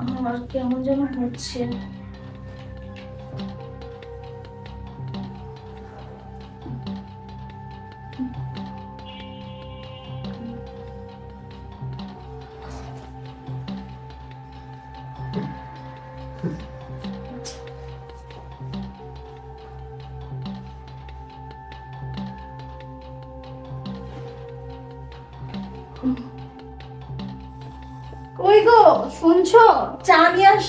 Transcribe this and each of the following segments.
আমার কেমন যেন হচ্ছে। কই গো শুনছো? চা নিয়ে আস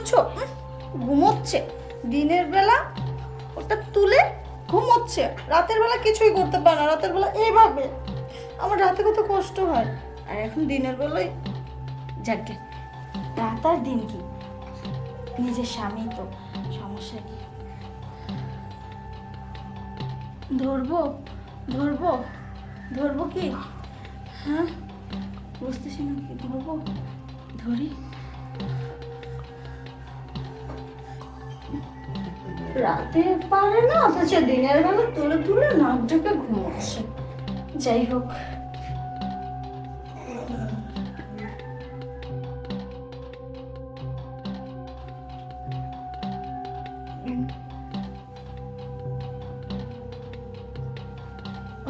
শুনছো? ঘুমোচ্ছে। দিনের বেলা ওটা তুলে ঘুমোচ্ছে। রাতের বেলা কিছুই করতে পারে না। রাতের বেলা এইভাবে। আমার রাতে কত কষ্ট হয়। আর এখন দিনের বেলায় যাকে। রাত আর দিন কি? নিজের স্বামী তো, সমস্যা কি? ধরবো? ধরবো? ধরবো কি? হ্যাঁ? বুঝতেছি না কি ধরবো? ধরি। রাতে পারে না, অথচ দিনের বেলা তুলে তুলে নাক ডেকে ঘুমাচ্ছে যাই হোক।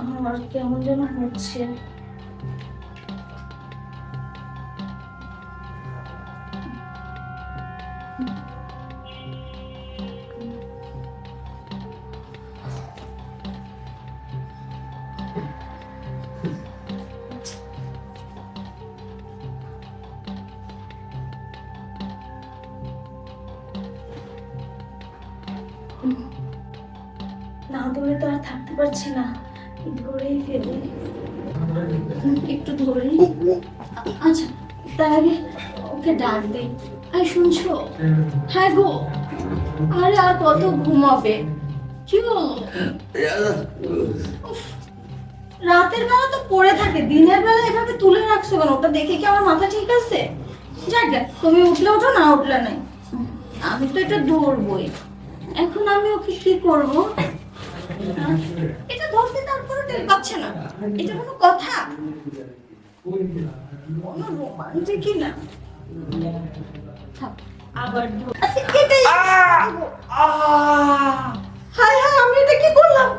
আমার কেমন যেন হচ্ছে। পারছি না। ধরেই ফেলি। একটু ধরেই। আচ্ছা তার আগে ওকে ডাক দেই। আই শুনছো? হ্যাঁ গো। আরে আর কত ঘুমাবে। কি রাতের বেলা তো পড়ে থাকে। দিনের বেলা এভাবে তুলে রাখছো কেন? ওটা দেখে কি আমার মাথা ঠিক আছে? যাক তুমি উঠলে ওঠো না উঠলে নাই। আমি তো এটা ধরবই। এখন আমি ওকে কি করব? এটা ধরতে তারপরে টের পাচ্ছে না। এটা কোনো কথা? কোনো রোমান্টিকই না। আবার আচ্ছা, এটাই হায় হায় আমি এটা কি করলাম?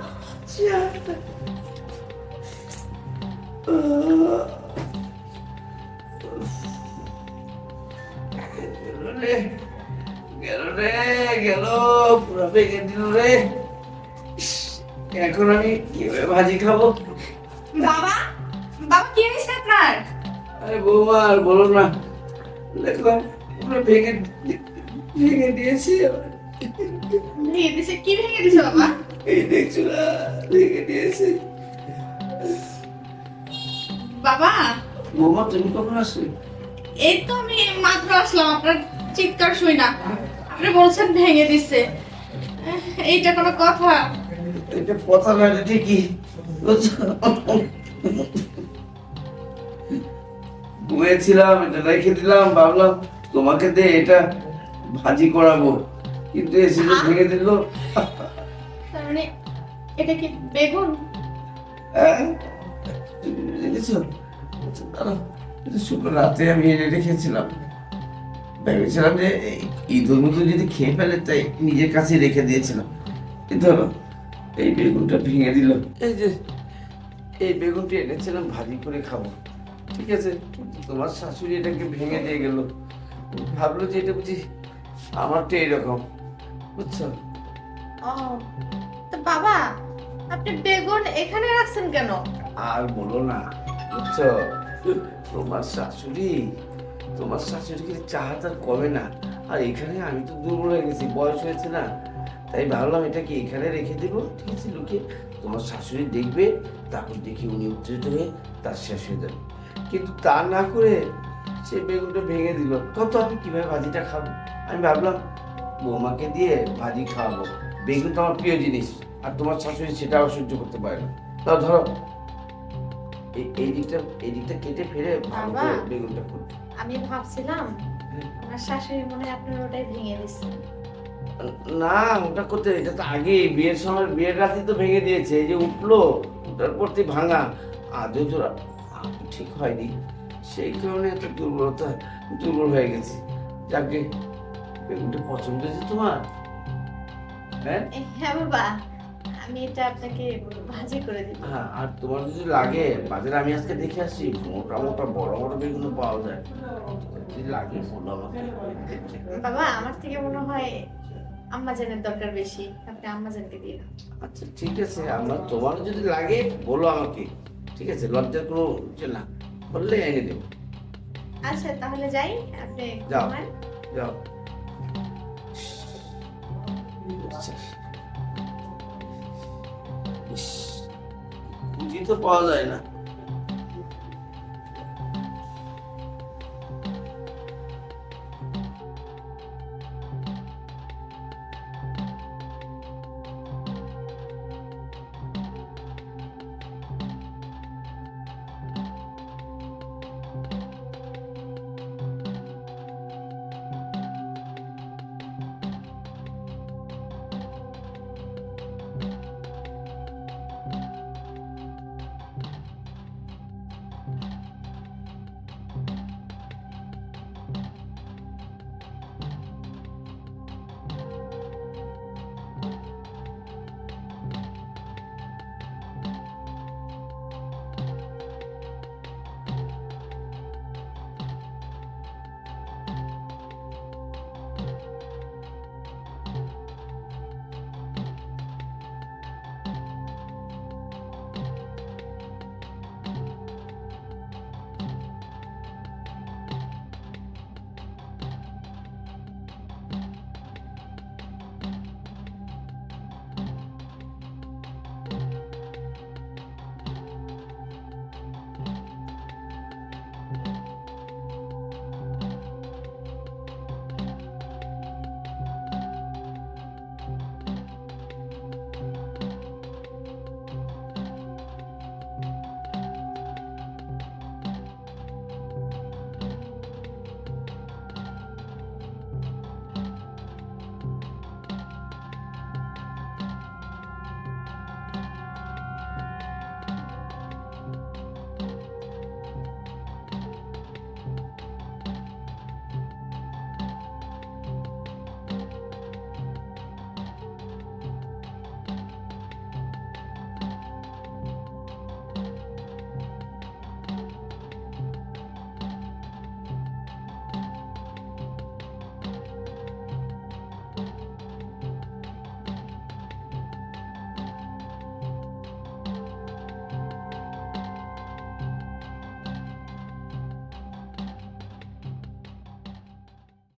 গেল রে গেল পুরো ভেঙে দিল রে। এখন আমি কীভাবে ভাজি খাব? বাবা বাবা কি হয়েছে আপনার? আরে বৌমা আর বলো না। দেখলাম পুরো ভেঙে ভেঙে দিয়েছি। ভেঙে দিছে কি ভেঙে দিছে বাবা? এই দেখছ না ভেঙে দিয়েছি। বাবা? বৌমা তুমি কখন আসলে? এই তো আমি মাত্র আসলাম আপনার চিৎকার শুই না। আপনি বলছেন ভেঙে দিছে। এইটা কোনো কথা। এটা কথা না ঠিকই বুঝছ? ঘুমিয়েছিলাম এটা রেখে দিলাম ভাবলাম তোমাকে দে এটা ভাজি করাবো। কিন্তু এসে যে ভেঙে দিল। মানে এটা কি বেগুন? হ্যাঁ? দেখেছ শুক্র রাতে আমি এনে রেখেছিলাম। ভেবেছিলাম যে এই ঈদের মতো যদি খেয়ে ফেলে তাই নিজের কাছে রেখে দিয়েছিলাম। কিন্তু এই বেগুনটা ভেঙে দিল এই যে এই বেগুনটি এনেছিলাম ভাজি করে খাব। ঠিক আছে? তোমার শাশুড়ি এটাকে ভেঙে দিয়ে গেল। ভাবলো যে এটা বুঝি আমারটা এইরকম বুঝছ? ও তো বাবা আপনি বেগুন এখানে রাখছেন কেন? আর বলো না বুঝছ? তোমার শাশুড়ি তোমার শাশুড়িকে চাহাত আর কমে না? আর এখানে আমি তো দুর্বল হয়ে গেছি বয়স হয়েছে না? তাই ভাবলাম এটাকে এখানে রেখে দেবো? ঠিক আছে লুকিয়ে তোমার শাশুড়ি দেখবে তারপর দেখি উনি উত্তেজিত হয়ে তার শেষ হয়ে যাবে। কিন্তু তা না করে সে বেগুনটা ভেঙে দিল। কত আমি কীভাবে ভাজিটা খাব? আমি ভাবলাম বৌমাকে দিয়ে ভাজি খাওয়াবো। বেগুন তো আমার প্রিয় জিনিস আর তোমার শাশুড়ি সেটাও সহ্য করতে পারে না। তাও ধরো। এই- এই দিকটা এই দিকটা কেটে ফেলে ভালো করে বেগুনটা করতে। আমি ভাবছিলাম আমার শাশুড়ি মনে হয় আপনার ওটাই ভেঙে দিচ্ছে। না ওটা করতে এটা তো আগে বিয়ের সময় বিয়ের রাতে তো ভেঙে দিয়েছে। এই যে উঠল ওটার পরতে ভাঙা। আজও তো ঠিক হয়নি। সেই কারণে এত দুর্বলতা দুর্বল হয়ে গেছে। যাকে বেগুনটা পছন্দ হয়েছে তোমার। হ্যাঁ? হ্যাঁ বাবা। আমি এটা আপনাকে ভাজি করে দিব। হ্যাঁ আর তোমার যদি লাগে বাজারে আমি আজকে দেখে আসছি মোটা মোটা বড় বড় বেগুন পাওয়া যায়। যদি লাগে আমাকে। বাবা আমার থেকে মনে হয় আম্মাজানের দরকার বেশি আপনি আম্মাজানকে দিয়ে দাও। আচ্ছা ঠিক আছে আমার তোমার যদি লাগে বলো আমাকে ঠিক আছে লজ্জার কোনো ইয়ে না বললে এনে দেবো আচ্ছা তাহলে যাই আপনি যাও। যাও আচ্ছা। তো পাওয়া যায় না